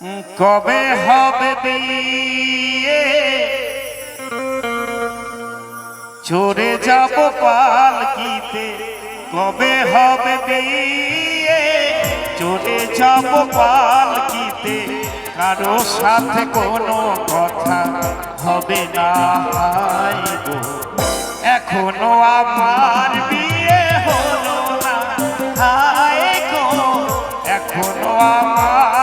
কবে হবে বিয়ে? চড়ে যাব পালকিতে। কবে হবে বিয়ে? চড়ে যাব পালকিতে। কারও সাথে কোনো কথা হবে না। এখনও আমার বিয়ে হলো না এখনও আমার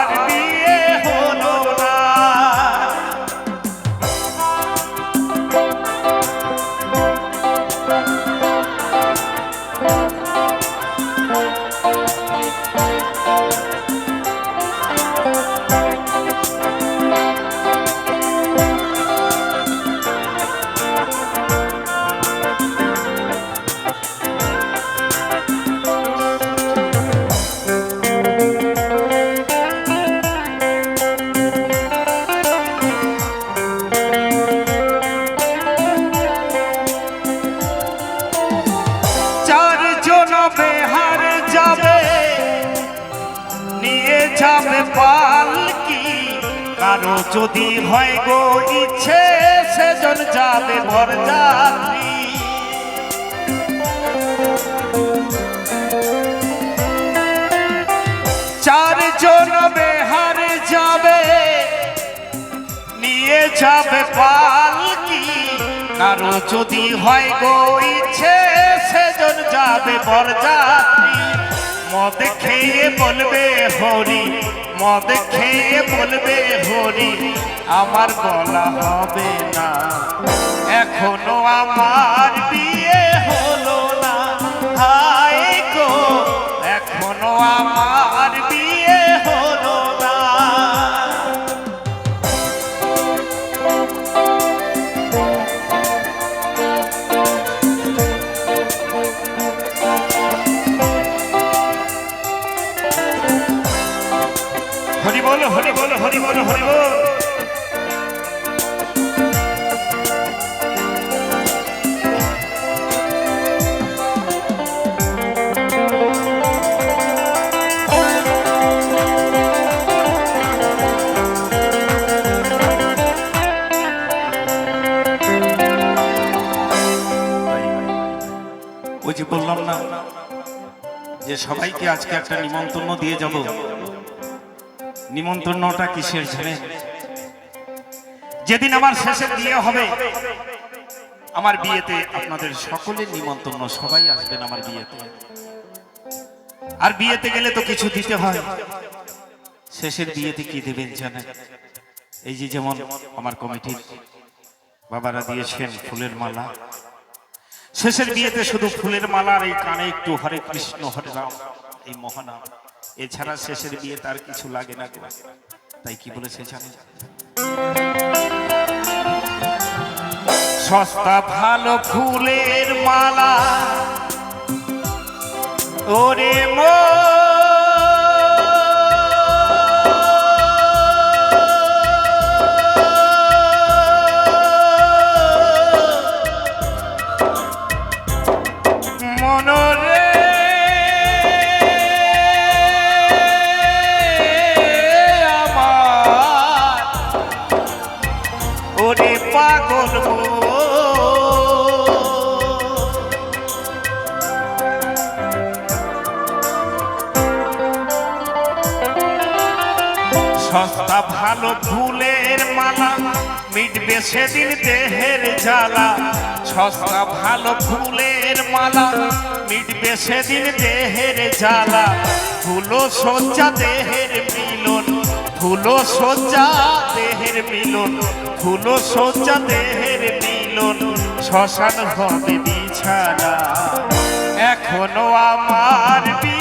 যাবে পালকি, কারও যদি হয় গো ইচ্ছে, সেজন যাবে বরযাত্রী চারজন বেহার যাবে, নিয়ে যাবে পালকি, কারও যদি হয় গো ইচ্ছে, সেজন যাবে বরযাত্রী মদ খেয়ে বলবে হরি, মদ খেয়ে বলবে হরি, আমার গলা হবে না। এখনও আমার বিয়ে হলো না। হায় গো, এখনও আমার হরি বল হরি বল হরি বল হরি বল। ওই যে বললাম না, যে সবাইকে আজকে একটা নিমন্ত্রণ দিয়ে যাব। নিমন্ত্রণটা কিসের ছেড়ে যেদিন আমার শেষের বিয়ে হবে, আমার বিয়েতে আপনাদের সকলের নিমন্ত্রণ, সবাই আসবেন আমার বিয়েতে। আর বিয়েতে গেলে তো কিছু দিতে হয়। শেষের বিয়েতে কি দেবেন জানেন? এই যে যেমন আমার কমিটির বাবারা দিয়েছেন ফুলের মালা। শেষের বিয়েতে শুধু ফুলের মালা আর এই কানে একটু হরে কৃষ্ণ, হরে রাম, এই মহানাম। এছাড়া শেষের বিয়ে তার কিছু লাগে না। তাই কি বলেছে সস্তা ভালো ফুলের মালা, ওরে মো সস্তা ভালো ফুলের মালা, মিটবে সেদিন দেহের জ্বালা। সস্তা ভালো ফুলের মালা, মিটবে সেদিন দেহের জ্বালা। ফুলো সজ্জা দেহের মিলন ফুলো সজ্জা দেহের মিলন। ফুলো সোচা দেহের মিলন শ্মশান হবে বিছানা। এখনও আমার বিয়ে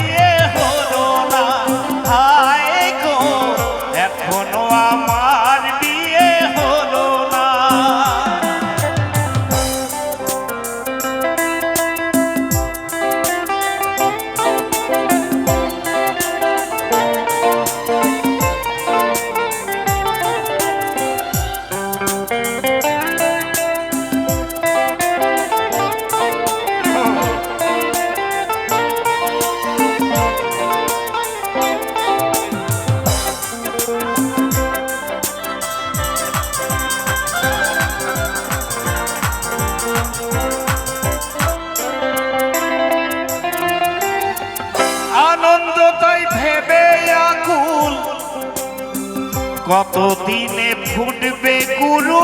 কতদিনে ফুটবে গুরু?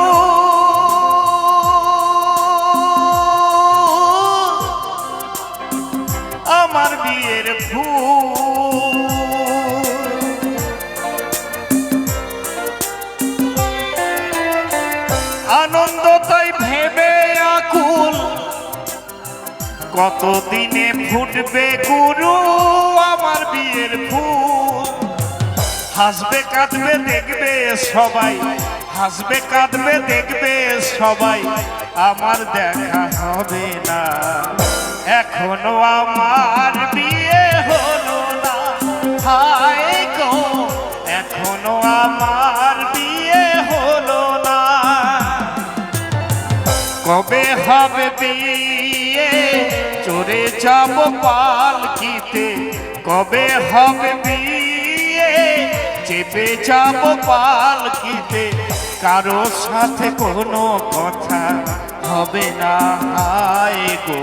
আমার বিয়ের আনন্দ তাই ভেবে আকুল। কতদিনে ফুটবে গুরু? আমার বিয়ের ফুল। হাসবে, কাঁদবে, দেখবে সবাই। হাসবে, কাঁদবে, দেখবে সবাই। আমার দেখা হবে না। এখনও আমার বিয়ে হলো না। এখনও আমার বিয়ে হলো না। কবে হবে বিয়ে? চড়ে যাব পালকিতে। কবে হবে বিয়ে? চেপে যাব পালকিতে কারও সাথে কোনো কথা হবে না হায় গো।